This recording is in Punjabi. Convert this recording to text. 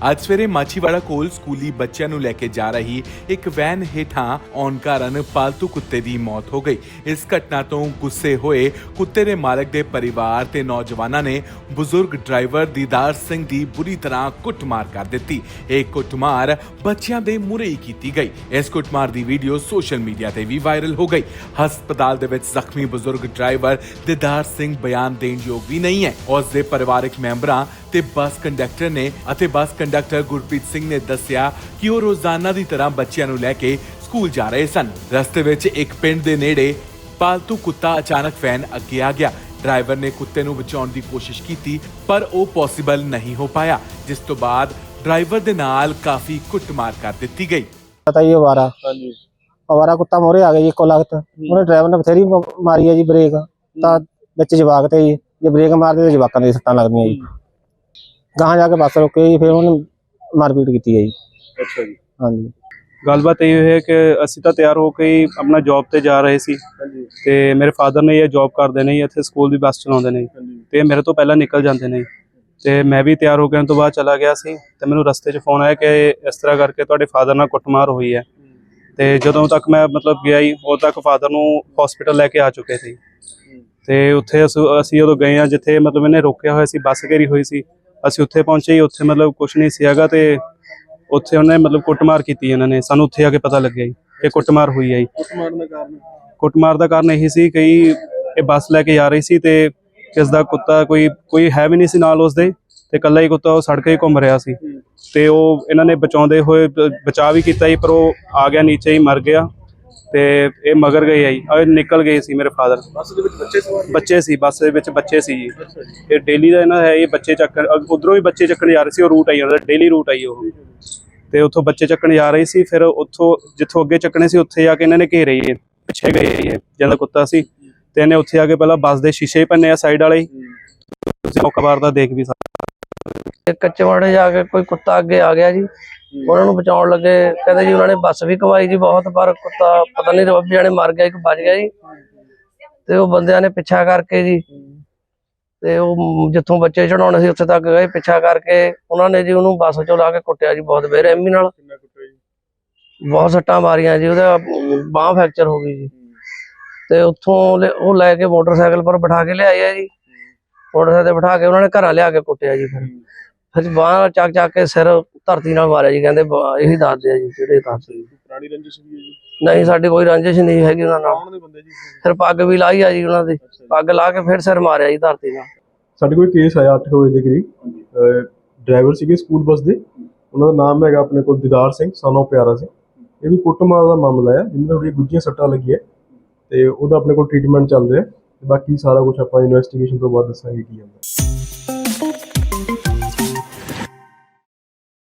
ਅੱਜ ਸਵੇਰੇ ਮਾਛੀਵਾੜਾ ਕੋਲ ਸਕੂਲੀ ਬੱਚਿਆਂ ਨੂੰ ਲੈ ਕੇ ਜਾ ਰਹੀ ਇੱਕ ਵੈਨ ਹੇਠਾਂ ਆਉਣ ਕਾਰਨ ਪਾਲਤੂ ਕੁੱਤੇ ਦੀ ਮੌਤ ਹੋ ਗਈ। ਇਸ ਘਟਨਾ ਤੋਂ ਗੁੱਸੇ ਹੋਏ ਕੁੱਤੇ ਦੇ ਮਾਲਕ ਦੇ ਪਰਿਵਾਰ ਤੇ ਨੌਜਵਾਨਾਂ ਨੇ ਬਜ਼ੁਰਗ ਡਰਾਈਵਰ ਦੀਦਾਰ ਸਿੰਘ ਦੀ ਬੁਰੀ ਤਰ੍ਹਾਂ ਕੁੱਟਮਾਰ ਕਰ ਦਿੱਤੀ। ਇਹ ਕੁੱਟਮਾਰ ਬੱਚਿਆਂ ਦੇ ਮੂਹਰੇ ਹੀ ਕੀਤੀ ਗਈ। ਇਸ ਕੁੱਟਮਾਰ ਦੀ ਵੀਡੀਓ ਸੋਸ਼ਲ ਮੀਡੀਆ ਤੇ ਵੀ ਵਾਇਰਲ ਹੋ ਗਈ। ਹਸਪਤਾਲ ਦੇ ਵਿੱਚ ਜ਼ਖਮੀ ਬਜ਼ੁਰਗ ਡਰਾਈਵਰ ਦੀਦਾਰ ਸਿੰਘ ਬਿਆਨ ਦੇਣ ਯੋਗ ਵੀ ਨਹੀਂ ਹੈ। ਉਸ ਦੇ ਪਰਿਵਾਰਕ ਮੈਂਬਰਾਂ ਤੇ ਬੱਸ ਕੰਡਕਟਰ ਨੇ ਅਤੇ ਬੱਸ ਕੰਡਕਟਰ ਗੁਰਪ੍ਰੀਤ ਸਿੰਘ ਨੇ ਦੱਸਿਆ ਕਿ ਉਹ ਰੋਜ਼ਾਨਾ ਦੀ ਤਰ੍ਹਾਂ ਬੱਚਿਆਂ ਨੂੰ ਲੈ ਕੇ ਸਕੂਲ ਜਾ ਰਹੇ ਸਨ। ਰਸਤੇ ਵਿੱਚ ਇੱਕ ਪਿੰਡ ਦੇ ਨੇੜੇ ਪਾਲਤੂ ਕੁੱਤਾ ਅਚਾਨਕ ਵੈਨ ਅੱਗੇ ਆ ਗਿਆ। ਡਰਾਈਵਰ ਨੇ ਕੁੱਤੇ ਨੂੰ ਬਚਾਉਣ ਦੀ ਕੋਸ਼ਿਸ਼ ਕੀਤੀ ਪਰ ਉਹ ਪੋਸੀਬਲ ਨਹੀਂ ਹੋ ਪਾਇਆ ਜਿਸ ਤੋਂ ਬਾਅਦ ਡਰਾਈਵਰ ਦੇ ਨਾਲ ਕਾਫੀ ਕੁੱਟਮਾਰ ਕਰ ਦਿੱਤੀ ਗਈ। ਪਤਾ ਹੀ ਅਵਾਰਾ। ਹਾਂਜੀ। ਅਵਾਰਾ ਕੁੱਤਾ ਮੋਰੇ ਆ ਗਿਆ ਜੀ ਇੱਕੋ ਲਗਤ ਉਹਨੇ ਡਰਾਈਵਰ ਨੇ ਬਥੇਰੀ ਮ- ਮਾਰੀ ਹੈ ਜੀ ਬ੍ਰੇਕ। ਤਾਂ ਵਿੱਚ ਜਵਾਕ ਤੇ ਜੀ ਜੇ ਬ੍ਰੇਕ ਮਾਰਦੇ ਤੇ ਜਵਾਕਾਂ ਦੇ ਸੱਟਾਂ ਲੱਗਦੀਆਂ ਜੀ। ਗਾਹਾਂ ਜਾ ਕੇ ਬੱਸ ਰੁਕੇ ਜੀ ਫਿਰ ਉਹਨੇ ਮਾਰਪੀਟ ਕੀਤੀ ਹੈ ਜੀ। ਅੱਛਾ ਜੀ। ਹਾਂਜੀ। ਗੱਲਬਾਤ ਇਹ ਹੈ ਕਿ ਅਸੀਂ ਤਾਂ ਤਿਆਰ ਹੋ ਕੇ ਹੀ ਆਪਣਾ ਜੌਬ ਤੇ ਜਾ ਰਹੇ ਸੀ। ਤੇ ਮੇਰੇ ਫਾਦਰ ਨੇ ਇਹ ਜੌਬ ਕਰਦੇ ਨੇ ਇੱਥੇ ਸਕੂਲ ਦੀ ਬੱਸ ਚਲਾਉਂਦੇ ਨੇ ਤੇ ਮੇਰੇ ਤੋਂ ਪਹਿਲਾਂ ਨਿਕਲ ਜਾਂਦੇ ਨੇ। ਤੇ ਮੈਂ ਵੀ ਤਿਆਰ ਹੋ ਕੇ ਤੋਂ ਬਾਅਦ ਚਲਾ ਗਿਆ ਸੀ। ਤੇ ਮੈਨੂੰ ਰਸਤੇ 'ਚ ਫੋਨ ਆਇਆ ਕਿ ਇਸ ਤਰ੍ਹਾਂ ਕਰਕੇ ਤੁਹਾਡੇ ਫਾਦਰ ਨਾਲ ਕੁੱਟਮਾਰ ਹੋਈ ਹੈ। ਤੇ ਜਦੋਂ ਤੱਕ ਮੈਂ ਮਤਲਬ ਗਿਆ ਹੀ ਉਦੋਂ ਤੱਕ ਫਾਦਰ ਨੂੰ ਹਸਪੀਟਲ ਲੈ ਕੇ ਆ ਚੁੱਕੇ ਸੀ। ਤੇ ਉੱਥੇ ਅਸ- ਅਸੀਂ ਉਦੋਂ ਗਏ ਆ ਜਿੱਥੇ ਮਤਲਬ ਇਹਨੇ ਰੋਕਿਆ ਹੋਇਆ ਸੀ ਬੱਸ ਘੇਰੀ ਹੋਈ ਸੀ। ਅਸੀਂ ਉੱਥੇ ਪਹੁੰਚੇ ਹੀ ਉੱਥੇ ਮਤਲਬ ਕੁਝ ਨਹੀਂ ਸੀ ਹੈਗਾ ਤੇ ਉੱਥੇ ਉਹਨੇ ਮਤਲਬ ਕੁੱਟਮਾਰ ਕੀਤੀ ਇਹਨਾਂ ਨੇ ਸਾਨੂੰ ਉੱਥੇ ਆ ਕੇ ਪਤਾ ਲੱਗਿਆ ਜੀ ਕਿ ਕੁੱਟਮਾਰ ਹੋਈ ਹੈ ਜੀ। ਕੁੱਟ ਮਾਰਨ ਦਾ ਕਾਰਨ? ਕੁੱਟਮਾਰ ਦਾ ਕਾਰਨ ਇਹੀ ਸੀ ਕਿ ਇਹ ਬੱਸ ਲੈ ਕੇ ਜਾ ਰਹੀ ਸੀ ਤੇ ਕਿਸ ਦਾ ਕੁੱਤਾ ਕੋਈ ਕੋਈ ਹੈ ਵੀ ਨਹੀਂ ਸੀ ਨਾਲ ਉਸਦੇ ਤੇ ਇਕੱਲਾ ਹੀ ਕੁੱਤਾ ਉਹ ਸੜਕ 'ਤੇ ਹੀ ਘੁੰਮ ਰਿਹਾ ਸੀ। ਤੇ ਉਹ ਇਹਨਾਂ ਨੇ ਬਚਾਉਂਦੇ ਹੋਏ ਬ- ਬਚਾਅ ਵੀ ਕੀਤਾ ਜੀ ਪਰ ਉਹ ਆ ਗਿਆ ਨੀਚੇ ਹੀ ਮਰ ਗਿਆ। ਤੇ ਇਹ ਮਗਰ ਗਏ ਆ ਜੀ। ਆ ਨਿਕਲ ਗਏ ਸੀ ਮੇਰੇ ਫਾਦਰ। ਬੱਸ ਦੇ ਵਿੱਚ ਬੱਚੇ ਸਵਾਰ ਨੇ? ਬੱਚੇ ਸੀ ਬੱਸ ਦੇ ਵਿੱਚ ਬੱਚੇ ਸੀ ਜੀ। ਅੱਛਾ ਜੀ। ਇਹ ਡੇਲੀ ਦਾ ਇਹਨਾਂ ਹੈ ਇਹ ਬੱਚੇ ਚੱਕਣ ਉਧਰੋਂ ਵੀ ਬੱਚੇ ਚੱਕਣ ਜਾ ਰਹੇ ਸੀ ਉਹ ਰੂਟ ਆਈ ਉਹਨਾਂ ਦਾ ਡੇਲੀ ਰੂਟ ਆਈ ਉਹ। ਤੇ ਉੱਥੋਂ ਬੱਚੇ ਚੱਕਣ ਜਾ ਰਹੇ ਸੀ ਫਿਰ ਉੱਥੋਂ ਜਿੱਥੋਂ ਅੱਗੇ ਚੱਕਣੇ ਸੀ ਉੱਥੇ ਜਾ ਕੇ ਇਹਨਾਂ ਨੇ ਘੇਰੇ ਇਹ ਪਿੱਛੇ ਗਏ ਇਹ ਜਿਹੜਾ ਕੁੱਤਾ ਸੀ। ਤੇ ਇਹਨੇ ਉੱਥੇ ਆ ਕੇ ਪਹਿਲਾਂ ਬੱਸ ਦੇ ਸ਼ੀਸ਼ੇ ਭੰਨੇ ਆ ਸਾਈਡ ਵਾਲੇ। ਹੀ। ਤੁਸੀਂ ਉਹ ਕਬਾਰ ਦਾ ਦੇਖ ਵੀ ਸਕਦੇ ਤੇ ਕੱਚੇ ਵਾੜੇ ਜਾ ਕੇ ਕੋਈ ਕੁੱਤਾ ਅੱਗੇ ਆ ਗਿਆ ਜੀ ਉਹਨਾਂ ਨੂੰ ਬਚਾਉਣ ਲੱਗੇ। ਕਹਿੰਦੇ ਜੀ ਉਹਨਾਂ ਨੇ ਬੱਸ ਵੀ ਕਵਾਈ ਜੀ ਬਹੁਤ ਪਰ ਕੁੱਤਾ ਪਤਾ ਨਹੀਂ ਰੱਬ ਜਾਣੇ ਮਰ ਗਿਆ ਇੱਕ ਬਚ ਗਿਆ ਜੀ। ਤੇ ਉਹ ਬੰਦਿਆਂ ਨੇ ਪਿੱਛਾ ਕਰਕੇ ਜੀ। ਤੇ ਉਹ ਜਿੱਥੋਂ ਬੱਚੇ ਚੜਾਉਣੇ ਸੀ ਉੱਥੇ ਤੱਕ ਗਏ ਪਿੱਛਾ ਕਰਕੇ ਉਹਨਾਂ ਨੇ ਜੀ ਉਹਨੂੰ ਬੱਸ ਚੋਂ ਲਾ ਕੇ ਕੁੱਟਿਆ ਜੀ ਬਹੁਤ ਬੇਰਹਿਮੀ ਨਾਲ। ਬਹੁਤ ਸੱਟਾਂ ਮਾਰੀਆਂ ਜੀ ਉਹਦਾ ਬਾਹ ਫ੍ਰੈਕਚਰ ਹੋ ਗਈ ਜੀ। ਤੇ ਉੱਥੋਂ ਉਹ ਲੈ ਕੇ ਮੋਟਰਸਾਈਕਲ ਪਰ ਬਿਠਾ ਕੇ ਲਿਆਏ ਆ ਜੀ। ਮੋਟਰਸਾਈਕਲ ਤੇ ਬਿਠਾ ਕੇ ਉਹਨਾਂ ਨੇ ਘਰਾਂ ਲਿਆ ਕੇ ਕੁੱਟਿਆ ਜੀ ਫਿਰ। ਫਿਰ ਬਾਹ ਚੱਕ ਚੱਕ ਕੇ ਸਿਰ ਧਰਤੀ ਨਾਲ ਮਾਰਿਆ ਜੀ ਕਹਿੰਦੇ ਬ- ਇਹੀ ਦੱਸਦੇ ਆ ਜੀ ਜਿਹੜੇ ਦੱਸਦੇ ਜੀ। ਪੁਰਾਣੀ ਰੰਜਿਸ਼ ਵੀ ਹੈ ਜੀ। ਨਹੀਂ ਸਾਡੀ ਕੋਈ ਰੰਜਿਸ਼ ਨਹੀਂ ਹੈਗੀ ਉਹਨਾਂ ਨਾਲ। ਕੌਣ ਦੇ ਬੰਦੇ ਜੀ? ਫਿਰ ਪੱਗ ਵੀ ਲਾਈ ਆ ਜੀ ਉਹਨਾਂ ਦੀ। ਪੱਗ ਲਾ ਕੇ ਫਿਰ ਸਿਰ ਮਾਰਿਆ ਜੀ ਧਰਤੀ ਨਾਲ। ਸਾਡੇ ਕੋਲ ਕੇਸ ਆਇਆ 8 ਵਜੇ ਦੇ ਕਰੀਬ। ਡਰਾਈਵਰ ਸੀਗੇ ਸਕੂਲ ਬੱਸ ਦੇ। ਉਹਨਾਂ ਦਾ ਨਾਮ ਹੈਗਾ ਆਪਣੇ ਕੋਲ ਦੀਦਾਰ ਸਿੰਘ ਸਨੋ ਪਿਆਰਾ ਸਿੰਘ। ਇਹ ਵੀ ਕੁੱਟਮਾਰ ਦਾ ਮਾਮਲਾ ਹੈ ਜਿਨ੍ਹਾਂ ਥੋੜੀ ਗੁੱਜੀਆਂ ਸੱਟਾਂ ਲੱਗੀਆਂ। ਤੇ ਉਹਦਾ ਆਪਣੇ ਕੋਲ ਟ੍ਰੀਟਮੈਂਟ ਚੱਲ ਰਿਹਾ। ਤੇ ਬਾਕੀ ਸਾਰਾ ਕੁਝ ਆਪਾਂ ਇਨਵੈਸਟੀਗੇਸ਼ਨ ਤੋਂ ਬਾਅਦ ਦੱਸਾਂਗੇ ਕੀ ਹੁੰਦਾ